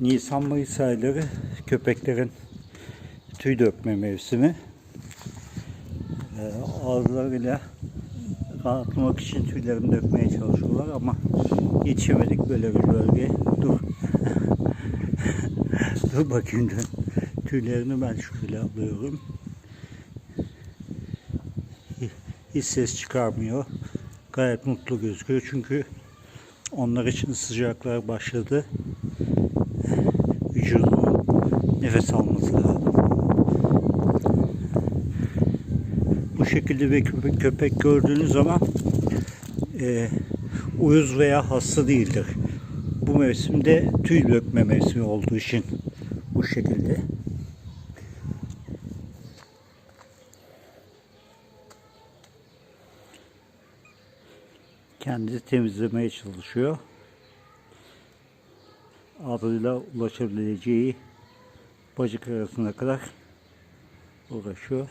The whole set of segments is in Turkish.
Nisan Mayıs ayları köpeklerin tüy dökme mevsimi. Ee, ağızlarıyla rahatlamak için tüylerini dökmeye çalışıyorlar ama yetişemedik böyle bir bölge. Dur. Dur bakayım dur. Tüylerini ben şöyle alıyorum. Hiç ses çıkarmıyor. Gayet mutlu gözüküyor çünkü onlar için sıcaklar başladı. Nefes alması lazım. Bu şekilde bir köpek, köpek gördüğünüz zaman e, uyuz veya hasta değildir. Bu mevsimde tüy dökme mevsimi olduğu için bu şekilde. Kendisi temizlemeye çalışıyor. Ağzıyla ulaşabileceği bacak arasına kadar uğraşıyor.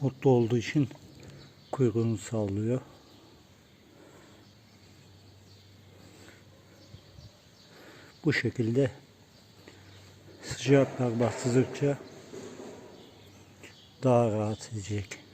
Mutlu olduğu için kuyruğunu sallıyor. Bu şekilde sıcaklar bastırdıkça daha rahat edecek.